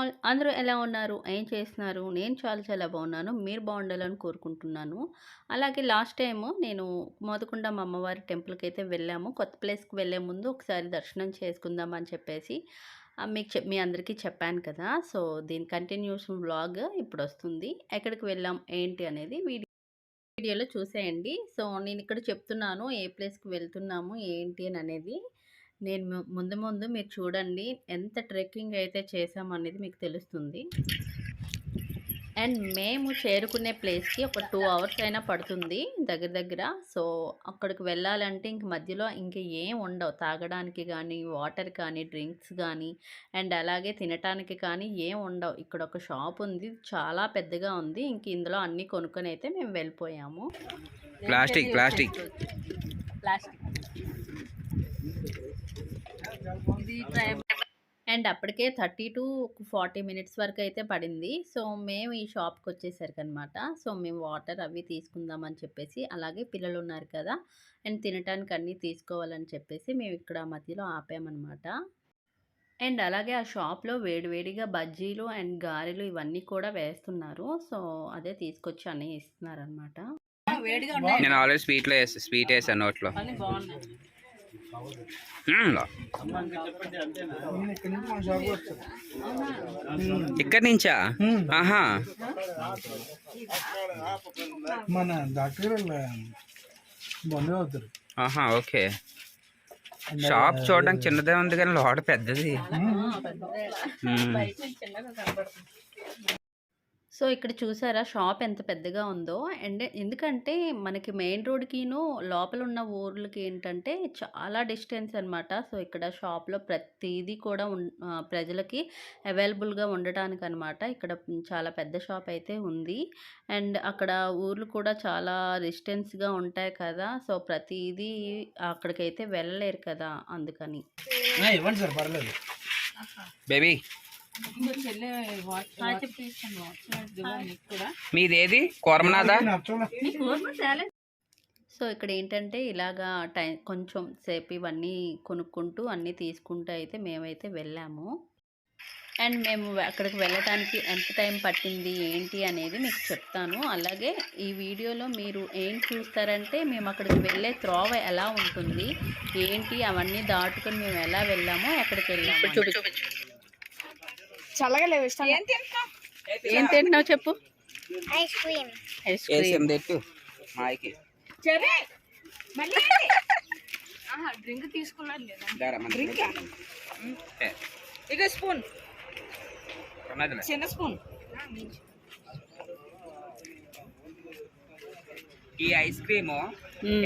All అందరూ ఎలా ఉన్నారు? ఏం చేస్తున్నారు? నేను చాలా చాలా బాగున్నాను. మీరు బాగుండాలని కోరుకుంటున్నాను. అలాగే లాస్ట్ టైము నేను మోదకొండమ్మ అమ్మవారి టెంపుల్కి అయితే వెళ్ళాము. కొత్త ప్లేస్కి వెళ్ళే ముందు ఒకసారి దర్శనం చేసుకుందాం అని చెప్పేసి మీకు చెప్ మీ అందరికీ చెప్పాను కదా. సో దీని కంటిన్యూస్ వ్లాగ్ ఇప్పుడు వస్తుంది. ఎక్కడికి వెళ్ళాం? ఏంటి అనేది వీడియో వీడియోలో చూసేయండి. సో నేను ఇక్కడ చెప్తున్నాను ఏ ప్లేస్కి వెళ్తున్నాము? ఏంటి అని అనేది. నేను ముందు ముందు మీరు చూడండి ఎంత ట్రెక్కింగ్ అయితే చేసాం అనేది మీకు తెలుస్తుంది. అండ్ మేము చేరుకునే ప్లేస్కి ఒక టూ అవర్స్ అయినా పడుతుంది దగ్గర దగ్గర. సో అక్కడికి వెళ్ళాలంటే ఇంక మధ్యలో ఇంక ఏం ఉండవు. తాగడానికి కానీ వాటర్ కానీ డ్రింక్స్ కానీ అండ్ అలాగే తినటానికి కానీ ఏం ఉండవు. ఇక్కడ ఒక షాప్ ఉంది చాలా పెద్దగా ఉంది. ఇంక ఇందులో అన్నీ కొనుక్కొని అయితే మేము వెళ్ళిపోయాము. Plastic plastic. ప్లాస్టిక్. అండ్ అప్పటికే థర్టీ టు ఫార్టీ మినిట్స్ వరకు అయితే పడింది. సో మేము ఈ షాప్కి వచ్చేసరికి అనమాట సో మేము వాటర్ అవి తీసుకుందామని చెప్పేసి అలాగే పిల్లలు ఉన్నారు కదా అండ్ తినటానికి అన్నీ తీసుకోవాలని చెప్పేసి మేము ఇక్కడ మధ్యలో ఆపామన్నమాట అండ్ అలాగే ఆ షాప్లో వేడివేడిగా బజ్జీలు అండ్ గారెలు ఇవన్నీ కూడా వేస్తున్నారు. సో అదే తీసుకొచ్చి అన్నీ ఇస్తున్నారు అనమాట నేను ఆల్రెడీ స్వీట్లో వేసి స్వీట్ వేసాను నోట్లో. బాగున్నాయి. మ్మ్. ఇక్కడి నుంచా? ఆహా. మన డాక్టర్ అవుతారు. ఆహా ఓకే. షాప్ చూడడానికి చిన్నదే ఉంది కానీ లోట పెద్దది. సో ఇక్కడ చూసారా షాప్ ఎంత పెద్దగా ఉందో. అండ్ ఎందుకంటే మనకి మెయిన్ రోడ్కిను లోపల ఉన్న ఊర్లకి ఏంటంటే చాలా డిస్టెన్స్ అన్నమాట. సో ఇక్కడ షాప్లో ప్రతిదీ కూడా ప్రజలకి అవైలబుల్గా ఉండటానికి అనమాట ఇక్కడ చాలా పెద్ద షాప్ అయితే ఉంది. అండ్ అక్కడ ఊర్లు కూడా చాలా డిస్టెన్స్గా ఉంటాయి కదా. సో ప్రతిదీ అక్కడికైతే వెళ్ళలేరు కదా అందుకని. ఇవ్వండి సార్ పర్లేదు. బేబీ. మీదేది? కోరమనాదా సో ఇక్కడ ఏంటంటే ఇలాగా టైం కొంచెం సేపు ఇవన్నీ కొనుక్కుంటూ అన్నీ తీసుకుంటూ అయితే మేమైతే వెళ్ళాము. అండ్ మేము అక్కడికి వెళ్ళటానికి ఎంత టైం పట్టింది ఏంటి అనేది మీకు చెప్తాను. అలాగే ఈ వీడియోలో మీరు ఏం చూస్తారంటే మేము అక్కడికి వెళ్ళే త్రోవ ఎలా ఉంటుంది ఏంటి అవన్నీ దాటుకొని మేము ఎలా వెళ్ళామో అక్కడికి వెళ్ళాము. చల్లగా లేవు ఇష్టం ఏం తింటున్నావు? చెప్పు? Ice cream. ఐస్ వేసాం తెట్టు మాయకి. సరే మళ్ళీ డ్రింక్ తీసుకున్నాను లేదా ఏ, ఇక స్పూన్. చిన్న స్పూన్. ఈ ఐస్ క్రీమ్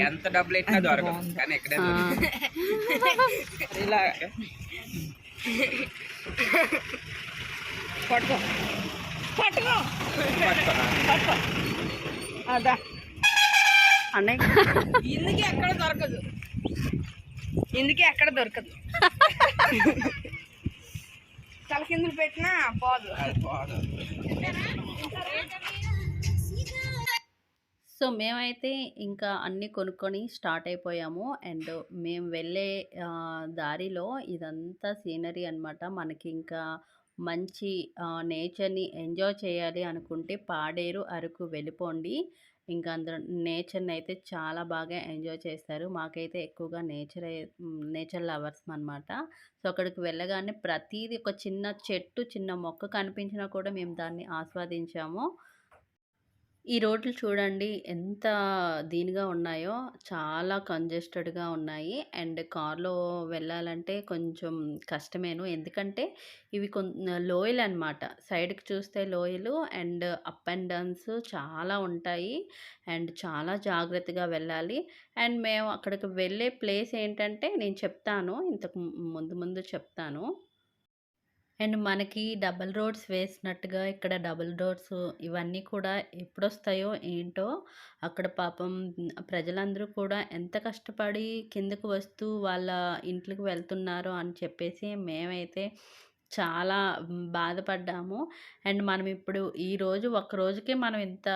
ఎంత డబ్బులు ఎట్టినా దొరకదు కానీ ఇక్కడే దొరుకుతుంది. ఇలా పట్టుకో. పట్టుకో. అదా అన్నయ్య. ఇందుకే ఎక్కడ దొరకదు. ఇందుకే ఎక్కడ దొరకదు. తల కిందులు పెట్టినా పోదు. సో మేమైతే ఇంకా అన్నీ కొనుక్కొని స్టార్ట్ అయిపోయాము. అండ్ మేము వెళ్ళే దారిలో ఇదంతా సీనరీ అన్నమాట. మనకి ఇంకా మంచి నేచర్ని ఎంజాయ్ చేయాలి అనుకుంటే పాడేరు అరకు వెళ్ళిపోండి. ఇంకా అందరూ నేచర్ని అయితే చాలా బాగా ఎంజాయ్ చేస్తారు. మాకైతే ఎక్కువగా నేచర్ నేచర్ లవర్స్ అనమాట సో అక్కడికి వెళ్ళగానే ప్రతిదీ ఒక చిన్న చెట్టు చిన్న మొక్క కనిపించినా కూడా మేము దాన్ని ఆస్వాదించాము. ఈ రోడ్లు చూడండి ఎంత దీనిగా ఉన్నాయో చాలా కంజెస్టెడ్గా ఉన్నాయి. అండ్ కార్లో వెళ్ళాలంటే కొంచెం కష్టమేను. ఎందుకంటే ఇవి కొన్ లోయలు అనమాట సైడ్కి చూస్తే లోయలు అండ్ అప్ అండ్ డౌన్స్ చాలా ఉంటాయి. అండ్ చాలా జాగ్రత్తగా వెళ్ళాలి. అండ్ మేము అక్కడికి వెళ్ళే ప్లేస్ ఏంటంటే నేను చెప్తాను. ఇంతకు ముందు ముందు చెప్తాను. అండ్ మనకి డబల్ రోడ్స్ వేసినట్టుగా ఇక్కడ డబల్ రోడ్స్ ఇవన్నీ కూడా ఎప్పుడొస్తాయో ఏంటో అక్కడ పాపం ప్రజలందరూ కూడా ఎంత కష్టపడి కిందకు వస్తూ వాళ్ళ ఇంట్లోకి వెళ్తున్నారో అని చెప్పేసి మేమైతే చాలా బాధపడ్డాము. అండ్ మనం ఇప్పుడు ఈరోజు రోజు రోజుకే మనం ఇంత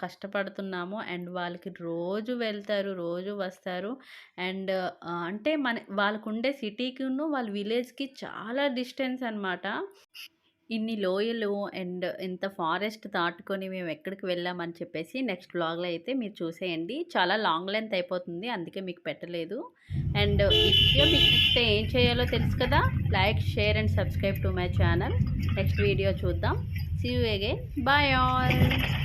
కష్టపడుతున్నాము అండ్ వాళ్ళకి రోజు వెళ్తారు రోజు వస్తారు. అండ్ అంటే మన వాళ్ళకు ఉండే సిటీకిను వాళ్ళ విలేజ్కి చాలా డిస్టెన్స్ అనమాట ఇన్ని లోయలు అండ్ ఇంత ఫారెస్ట్ దాటుకొని మేము ఎక్కడికి వెళ్ళామని చెప్పేసి నెక్స్ట్ బ్లాగ్లో అయితే మీరు చూసేయండి. చాలా లాంగ్ లెంత్ అయిపోతుంది. అందుకే మీకు పెట్టలేదు. అండ్ ఇప్పుడు వీడియో మీకు నచ్చితే ఏం చేయాలో తెలుసు కదా? Like share and subscribe to my channel. Next video చూద్దాం. See you again bye all